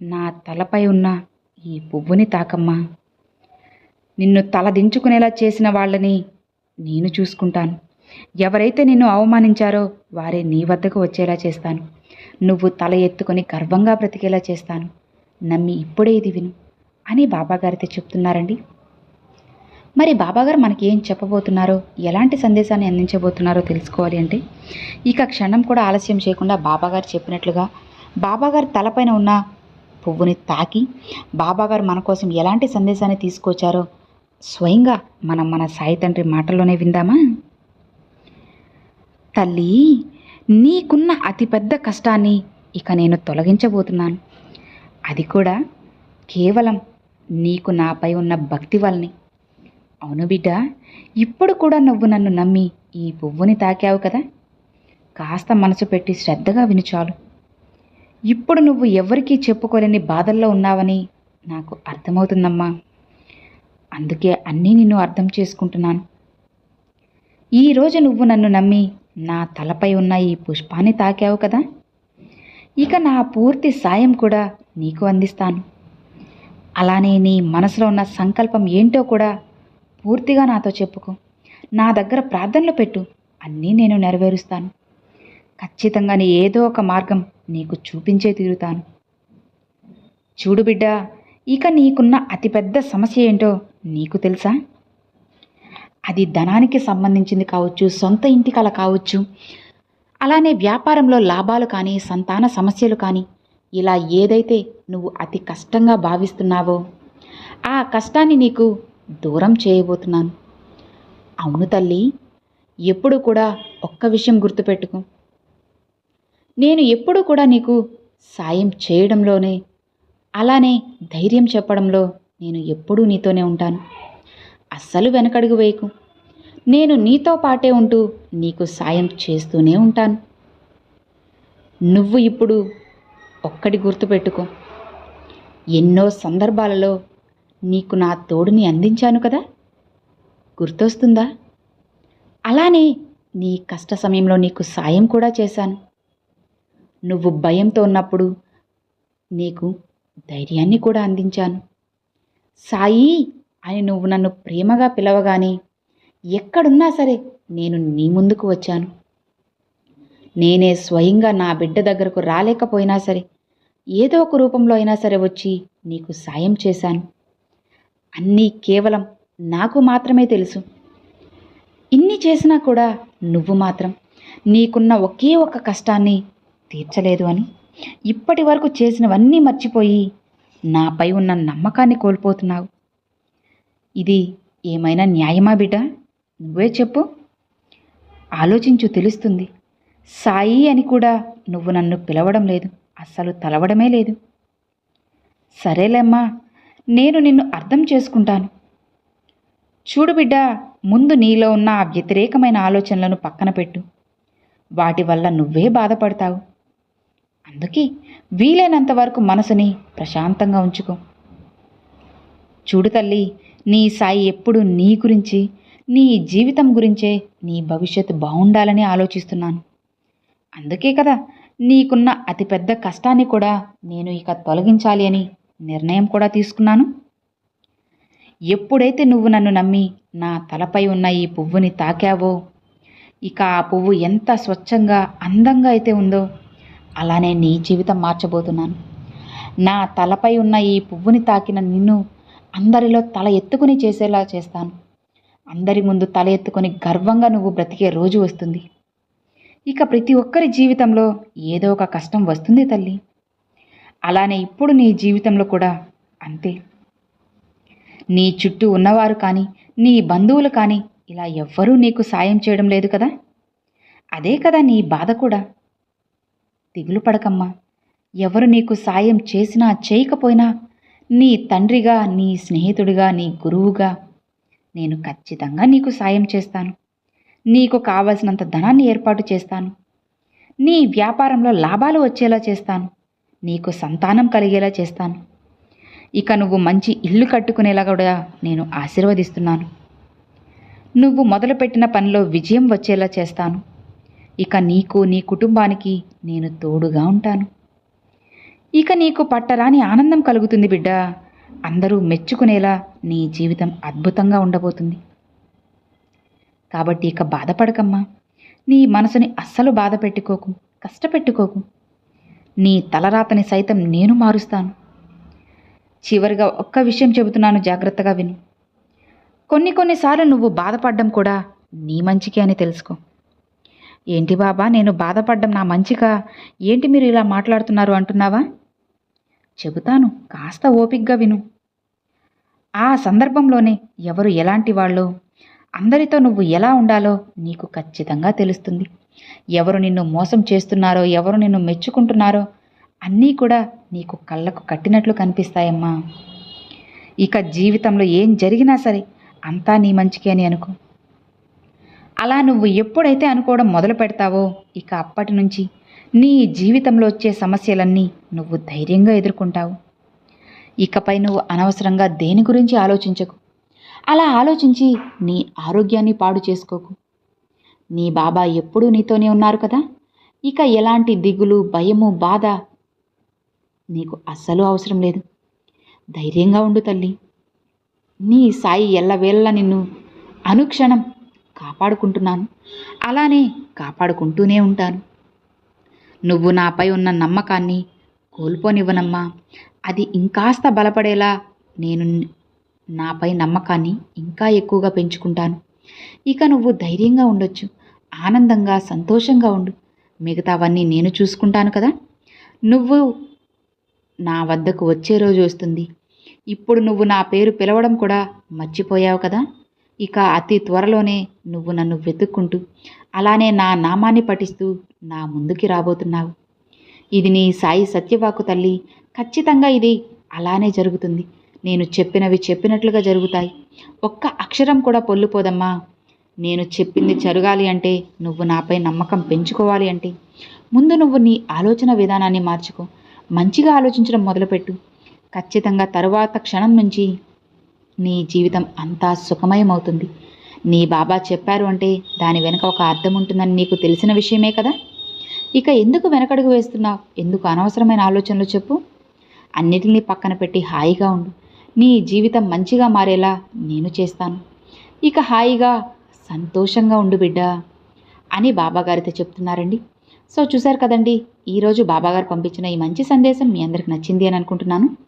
నా తలపై ఉన్న ఈ పువ్వుని తాకమ్మా. నిన్ను తలదించుకునేలా చేసిన వాళ్ళని నేను చూసుకుంటాను. ఎవరైతే నిన్ను అవమానించారో వారే నీ వద్దకు వచ్చేలా చేస్తాను. నువ్వు తల ఎత్తుకొని గర్వంగా బ్రతికేలా చేస్తాను. నమ్మి ఇప్పుడే ఇది విను అని బాబాగారితో చెప్తున్నారండి. మరి బాబాగారు మనకి ఏం చెప్పబోతున్నారో ఎలాంటి సందేశాన్ని అందించబోతున్నారో తెలుసుకోవాలి అంటే ఇక క్షణం కూడా ఆలస్యం చేయకుండా బాబాగారు చెప్పినట్లుగా బాబాగారి తలపైన ఉన్న పువ్వుని తాకి బాబాగారు మన కోసం ఎలాంటి సందేశాన్ని తీసుకొచ్చారో స్వయంగా మనం మన సాయి తండ్రి మాటల్లోనే విందామా? తల్లి నీకున్న అతిపెద్ద కష్టాన్ని ఇక నేను తొలగించబోతున్నాను. అది కూడా కేవలం నీకు నాపై ఉన్న భక్తి వల్ని అవును బిడ్డ ఇప్పుడు కూడా నువ్వు నన్ను నమ్మి ఈ పువ్వుని తాకావు కదా? కాస్త మనసు పెట్టి శ్రద్ధగా విను చాలు. ఇప్పుడు నువ్వు ఎవరికీ చెప్పుకోలేని బాధల్లో ఉన్నావని నాకు అర్థమవుతుందమ్మా. అందుకే అన్నీ నిన్ను అర్థం చేసుకుంటున్నాను. ఈరోజు నువ్వు నన్ను నమ్మి నా తలపై ఉన్న ఈ పుష్పాన్ని తాకావు కదా? ఇక నా పూర్తి సాయం కూడా నీకు అందిస్తాను. అలానే నీ మనసులో ఉన్న సంకల్పం ఏంటో కూడా పూర్తిగా నాతో చెప్పుకో. నా దగ్గర ప్రార్థనలు పెట్టు. అన్నీ నేను నెరవేరుస్తాను. ఖచ్చితంగా నీ ఏదో ఒక మార్గం నీకు చూపించే తీరుతాను. చూడు బిడ్డ ఇక నీకున్న అతిపెద్ద సమస్య ఏంటో నీకు తెలుసా? అది ధనానికి సంబంధించింది కావచ్చు సొంత ఇంటి కల కావచ్చు. అలానే వ్యాపారంలో లాభాలు కానీ సంతాన సమస్యలు కానీ ఇలా ఏదైతే నువ్వు అతి కష్టంగా భావిస్తున్నావో ఆ కష్టాన్ని నీకు దూరం చేయబోతున్నాను. అవును తల్లి ఎప్పుడు కూడా ఒక్క విషయం గుర్తుపెట్టుకో. నేను ఎప్పుడూ కూడా నీకు సాయం చేయడంలోనే అలానే ధైర్యం చెప్పడంలో నేను ఎప్పుడూ నీతోనే ఉంటాను. అస్సలు వెనకడుగు వేయకు. నేను నీతో పాటే ఉంటూ నీకు సాయం చేస్తూనే ఉంటాను. నువ్వు ఇప్పుడు ఒక్కటి గుర్తుపెట్టుకో. ఎన్నో సందర్భాలలో నీకు నా తోడుని అందించాను కదా? గుర్తొస్తుందా? అలానే నీ కష్ట సమయంలో నీకు సాయం కూడా చేశాను. నువ్వు భయంతో ఉన్నప్పుడు నీకు ధైర్యాన్ని కూడా అందించాను. సాయి అని నువ్వు నన్ను ప్రేమగా పిలవగానే ఎక్కడున్నా సరే నేను నీ ముందుకు వచ్చాను. నేనే స్వయంగా నా బిడ్డ దగ్గరకు రాలేకపోయినా సరే ఏదో ఒక రూపంలో అయినా సరే వచ్చి నీకు సాయం చేశాను. అన్నీ కేవలం నాకు మాత్రమే తెలుసు. ఇన్ని చేసినా కూడా నువ్వు మాత్రం నీకున్న ఒకే ఒక కష్టాన్ని తీర్చలేదు అని. ఇప్పటి వరకు చేసినవన్నీ మర్చిపోయి నాపై ఉన్న నమ్మకాన్ని కోల్పోతున్నావు. ఇది ఏమైనా న్యాయమా బిడ్డ? నువ్వే చెప్పు. ఆలోచించు తెలుస్తుంది. సాయి అని కూడా నువ్వు నన్ను పిలవడం లేదు. అస్సలు తలవడమే లేదు. సరేలేమ్మా నేను నిన్ను అర్థం చేసుకుంటాను. చూడు బిడ్డ ముందు నీలో ఉన్న ఆ వ్యతిరేకమైన ఆలోచనలను పక్కన పెట్టు. వాటి వల్ల నువ్వే బాధపడతావు. అందుకే వీలైనంత వరకు మనసుని ప్రశాంతంగా ఉంచుకో. చూడు తల్లి నీ సాయి ఎప్పుడు నీ గురించి నీ జీవితం గురించే నీ భవిష్యత్తు బాగుండాలని ఆలోచిస్తున్నాను. అందుకే కదా నీకున్న అతిపెద్ద కష్టాన్ని కూడా నేను ఇక తొలగించాలి అని నిర్ణయం కూడా తీసుకున్నాను. ఎప్పుడైతే నువ్వు నన్ను నమ్మి నా తలపై ఉన్న ఈ పువ్వుని తాకావో ఇక ఆ పువ్వు ఎంత స్వచ్ఛంగా అందంగా అయితే ఉందో అలానే నీ జీవితం మార్చబోతున్నాను. నా తలపై ఉన్న ఈ పువ్వుని తాకిన నిన్ను అందరిలో తల ఎత్తుకుని చేసేలా చేస్తాను. అందరి ముందు తల ఎత్తుకొని గర్వంగా నువ్వు బ్రతికే రోజు వస్తుంది. ఇక ప్రతి ఒక్కరి జీవితంలో ఏదో ఒక కష్టం వస్తుంది తల్లి. అలానే ఇప్పుడు నీ జీవితంలో కూడా అంతే. నీ చుట్టూ ఉన్నవారు కానీ నీ బంధువులు కానీ ఇలా ఎవ్వరూ నీకు సాయం చేయడం లేదు కదా? అదే కదా నీ బాధ కూడా. దిగులు పడకమ్మా. ఎవరు నీకు సాయం చేసినా చేయకపోయినా నీ తండ్రిగా నీ స్నేహితుడిగా నీ గురువుగా నేను ఖచ్చితంగా నీకు సాయం చేస్తాను. నీకు కావలసినంత ధనాన్ని ఏర్పాటు చేస్తాను. నీ వ్యాపారంలో లాభాలు వచ్చేలా చేస్తాను. నీకు సంతానం కలిగేలా చేస్తాను. ఇక నువ్వు మంచి ఇల్లు కట్టుకునేలా కూడా నేను ఆశీర్వదిస్తున్నాను. నువ్వు మొదలుపెట్టిన పనిలో విజయం వచ్చేలా చేస్తాను. ఇక నీకు నీ కుటుంబానికి నేను తోడుగా ఉంటాను. ఇక నీకు పట్టరాని ఆనందం కలుగుతుంది బిడ్డ. అందరూ మెచ్చుకునేలా నీ జీవితం అద్భుతంగా ఉండబోతుంది. కాబట్టి ఇక బాధపడకమ్మా. నీ మనసుని అస్సలు బాధ పెట్టుకోకు కష్టపెట్టుకోకు. నీ తలరాతని సైతం నేను మారుస్తాను. చివరిగా ఒక్క విషయం చెబుతున్నాను జాగ్రత్తగా విను. కొన్ని కొన్నిసార్లు నువ్వు బాధపడడం కూడా నీ మంచికే అని తెలుసుకో. ఏంటి బాబా నేను బాధపడ్డం నా మంచిగా? ఏంటి మీరు ఇలా మాట్లాడుతున్నారు అంటున్నావా? చెబుతాను కాస్త ఓపిగ్గా విను. ఆ సందర్భంలోనే ఎవరు ఎలాంటి వాళ్ళు? అందరితో నువ్వు ఎలా ఉండాలో నీకు ఖచ్చితంగా తెలుస్తుంది. ఎవరు నిన్ను మోసం చేస్తున్నారో ఎవరు నిన్ను మెచ్చుకుంటున్నారో అన్నీ కూడా నీకు కళ్ళకు కట్టినట్లు కనిపిస్తాయమ్మా. ఇక జీవితంలో ఏం జరిగినా సరే అంతా నీ మంచికే అని అనుకో. అలా నువ్వు ఎప్పుడైతే అనుకోవడం మొదలు పెడతావో ఇక అప్పటి నుంచి నీ జీవితంలో వచ్చే సమస్యలన్నీ నువ్వు ధైర్యంగా ఎదుర్కొంటావు. ఇకపై నువ్వు అనవసరంగా దేని గురించి ఆలోచించకు. అలా ఆలోచించి నీ ఆరోగ్యాన్ని పాడు చేసుకోకు. నీ బాబా ఎప్పుడూ నీతోనే ఉన్నారు కదా? ఇక ఎలాంటి దిగులు భయము బాధ నీకు అస్సలు అవసరం లేదు. ధైర్యంగా ఉండు తల్లి. నీ సాయి ఎల్లవేళలా నిన్ను అనుక్షణం కాపాడుకుంటున్నాను. అలానే కాపాడుకుంటూనే ఉంటాను. నువ్వు నాపై ఉన్న నమ్మకాన్ని కోల్పోనివ్వనమ్మా. అది ఇంకాస్త బలపడేలా నేను నాపై నమ్మకాన్ని ఇంకా ఎక్కువగా పెంచుకుంటాను. ఇక నువ్వు ధైర్యంగా ఉండొచ్చు. ఆనందంగా సంతోషంగా ఉండు. మిగతావన్నీ నేను చూసుకుంటాను కదా. నువ్వు నా వద్దకు వచ్చే రోజు వస్తుంది. ఇప్పుడు నువ్వు నా పేరు పిలవడం కూడా మర్చిపోయావు కదా. ఇక అతి త్వరలోనే నువ్వు నన్ను వెతుక్కుంటూ అలానే నా నామాన్ని పఠిస్తూ నా ముందుకి రాబోతున్నావు. ఇది నీ సాయి సత్యవాకు తల్లి. ఖచ్చితంగా ఇది అలానే జరుగుతుంది. నేను చెప్పినవి చెప్పినట్లుగా జరుగుతాయి. ఒక్క అక్షరం కూడా పొల్లుపోదమ్మా. నేను చెప్పింది జరగాలి అంటే నువ్వు నాపై నమ్మకం పెంచుకోవాలి అంటే. ముందు నువ్వు నీ ఆలోచన విధానాన్ని మార్చుకో. మంచిగా ఆలోచించడం మొదలుపెట్టు. ఖచ్చితంగా తరువాత క్షణం నుంచి నీ జీవితం అంతా సుఖమయమవుతుంది. నీ బాబా చెప్పారు అంటే దాని వెనుక ఒక అర్థం ఉంటుందని నీకు తెలిసిన విషయమే కదా? ఇక ఎందుకు వెనకడుగు వేస్తున్నావు? ఎందుకు అనవసరమైన ఆలోచనలు చెప్పు. అన్నిటినీ పక్కన పెట్టి హాయిగా ఉండు. నీ జీవితం మంచిగా మారేలా నేను చేస్తాను. ఇక హాయిగా సంతోషంగా ఉండు బిడ్డ అని బాబాగారితో చెప్తున్నారండి. సో చూశారు కదండి ఈరోజు బాబాగారు పంపించిన ఈ మంచి సందేశం మీ అందరికి నచ్చింది అని అనుకుంటున్నాను.